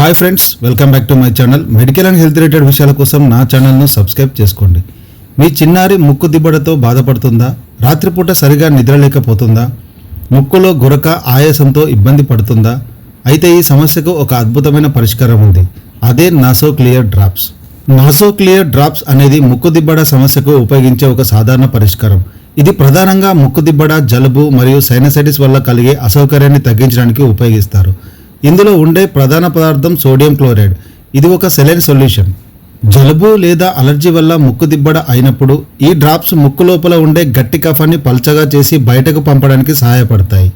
Hi friends welcome back to my channel medical and health related విషయాల కోసం నా ఛానల్ను సబ్స్క్రైబ్ చేసుకోండి. మీ చిన్నారి ముక్కు దిబ్బడతో బాధపడుతుందా? రాత్రిపూట సరిగా నిద్రలేకపోతుందా ముక్కులో గురక ఆయాసంతో ఇబ్బంది పడుతుందా? అయితే ఈ సమస్యకు ఒక అద్భుతమైన పరిష్కారం ఉంది. అదే నాసో క్లియర్ డ్రాప్స్ నాసో క్లియర్ డ్రాప్స్ అనేది ముక్కు దిబ్బడ సమస్యకు ఉపయోగించే ఒక సాధారణ పరిష్కారం. ఇది ప్రధానంగా ముక్కు దిబ్బడ జలుబు మరియు సైనసైటిస్ వల్ల కలిగే అసౌకర్యాన్ని తగ్గించడానికి ఉపయోగిస్తారు. ఇందులో ఉండే ప్రధాన పదార్థం సోడియం క్లోరైడ్. ఇది ఒక సెలైన్ సొల్యూషన్. జలుబు లేదా అలర్జీ వల్ల ముక్కు దిబ్బడ అయినప్పుడు ఈ డ్రాప్స్ ముక్కు లోపల ఉండే గట్టి కఫాన్ని పల్చగా చేసి బయటకు పంపడానికి సహాయపడతాయి.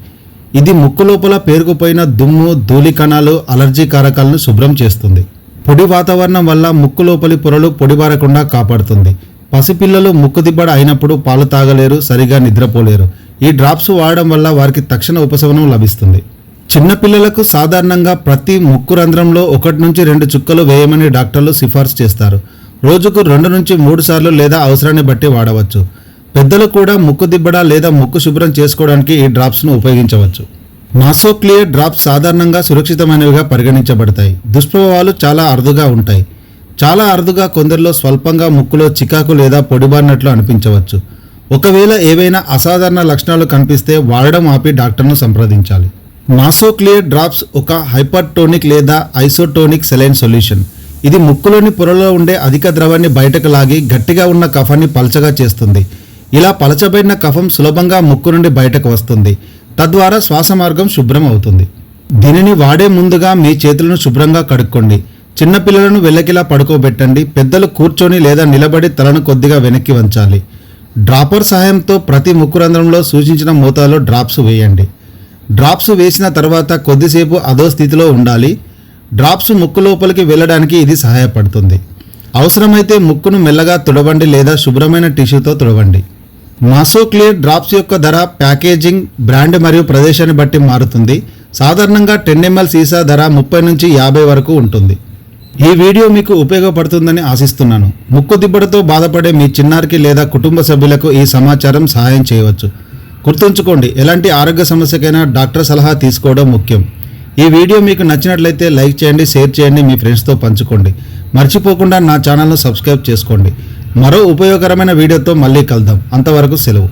ఇది ముక్కు లోపల పేరుకుపోయిన దుమ్ము ధూళి కణాలు అలర్జీ కారకాలను శుభ్రం చేస్తుంది. పొడి వాతావరణం వల్ల ముక్కు లోపలి పొరలు పొడిబారకుండా కాపాడుతుంది. పసిపిల్లలు ముక్కు దిబ్బడ అయినప్పుడు పాలు తాగలేరు సరిగా నిద్రపోలేరు. ఈ డ్రాప్స్ వాడడం వల్ల వారికి తక్షణ ఉపశమనం లభిస్తుంది. చిన్నపిల్లలకు సాధారణంగా ప్రతి ముక్కు రంధ్రంలో ఒకటి నుంచి రెండు చుక్కలు వేయమని డాక్టర్లు సిఫార్సు చేస్తారు. రోజుకు రెండు నుంచి మూడు సార్లు లేదా అవసరాన్ని బట్టి వాడవచ్చు. పెద్దలు కూడా ముక్కు దిబ్బడ లేదా ముక్కు శుభ్రం చేసుకోవడానికి ఈ డ్రాప్స్ను ఉపయోగించవచ్చు. నాసోక్లియర్ డ్రాప్స్ సాధారణంగా సురక్షితమైనవిగా పరిగణించబడతాయి. దుష్ప్రభావాలు చాలా అరుదుగా ఉంటాయి. చాలా అరుదుగా కొందరిలో స్వల్పంగా ముక్కులో చికాకు లేదా పొడిబారినట్లు అనిపించవచ్చు. ఒకవేళ ఏవైనా అసాధారణ లక్షణాలు కనిపిస్తే వాడడం ఆపి డాక్టర్ను సంప్రదించాలి. నాసోక్లియర్ డ్రాప్స్ ఒక హైపర్టోనిక్ లేదా ఐసోటోనిక్ సెలైన్ సొల్యూషన్. ఇది ముక్కులోని పొరలో ఉండే అధిక ద్రవాన్ని బయటకు లాగి గట్టిగా ఉన్న కఫాన్ని పలచగా చేస్తుంది. ఇలా పలచబడిన కఫం సులభంగా ముక్కు నుండి బయటకు వస్తుంది. తద్వారా శ్వాస మార్గం శుభ్రం అవుతుంది. దీనిని వాడే ముందుగా మీ చేతులను శుభ్రంగా కడుక్కోండి. చిన్నపిల్లలను వెళ్ళకిలా పడుకోబెట్టండి. పెద్దలు కూర్చొని లేదా నిలబడి తలను కొద్దిగా వెనక్కి వంచాలి. డ్రాపర్ సహాయంతో ప్రతి ముక్కు రంధ్రంలో సూచించిన మోతాదులో డ్రాప్స్ వేయండి. డ్రాప్స్ వేసిన తర్వాత కొద్దిసేపు అదో స్థితిలో ఉండాలి. డ్రాప్స్ ముక్కు లోపలికి వెళ్ళడానికి ఇది సహాయపడుతుంది. అవసరమైతే ముక్కును మెల్లగా తుడవండి లేదా శుభ్రమైన టిష్యూతో తుడవండి. మాసోక్లియర్ డ్రాప్స్ యొక్క ధర ప్యాకేజింగ్ బ్రాండ్ మరియు ప్రదేశాన్ని బట్టి మారుతుంది. సాధారణంగా టెన్ ఎంఎల్ సీసా ధర ముప్పై నుంచి యాభై వరకు ఉంటుంది. ఈ వీడియో మీకు ఉపయోగపడుతుందని ఆశిస్తున్నాను. ముక్కు దిబ్బడతో బాధపడే మీ చిన్నారికి లేదా కుటుంబ సభ్యులకు ఈ సమాచారం సహాయం చేయవచ్చు. గుర్తుంచుకోండి ఎలాంటి ఆరోగ్య సమస్యకైనా డాక్టర్ సలహా తీసుకోవడం ముఖ్యం. ఈ వీడియో మీకు నచ్చినట్లయితే లైక్ చేయండి షేర్ చేయండి మీ ఫ్రెండ్స్తో పంచుకోండి. మర్చిపోకుండా నా ఛానల్ను సబ్స్క్రైబ్ చేసుకోండి. మరో ఉపయోగకరమైన వీడియోతో మళ్ళీ కలుద్దాం. అంతవరకు సెలవు.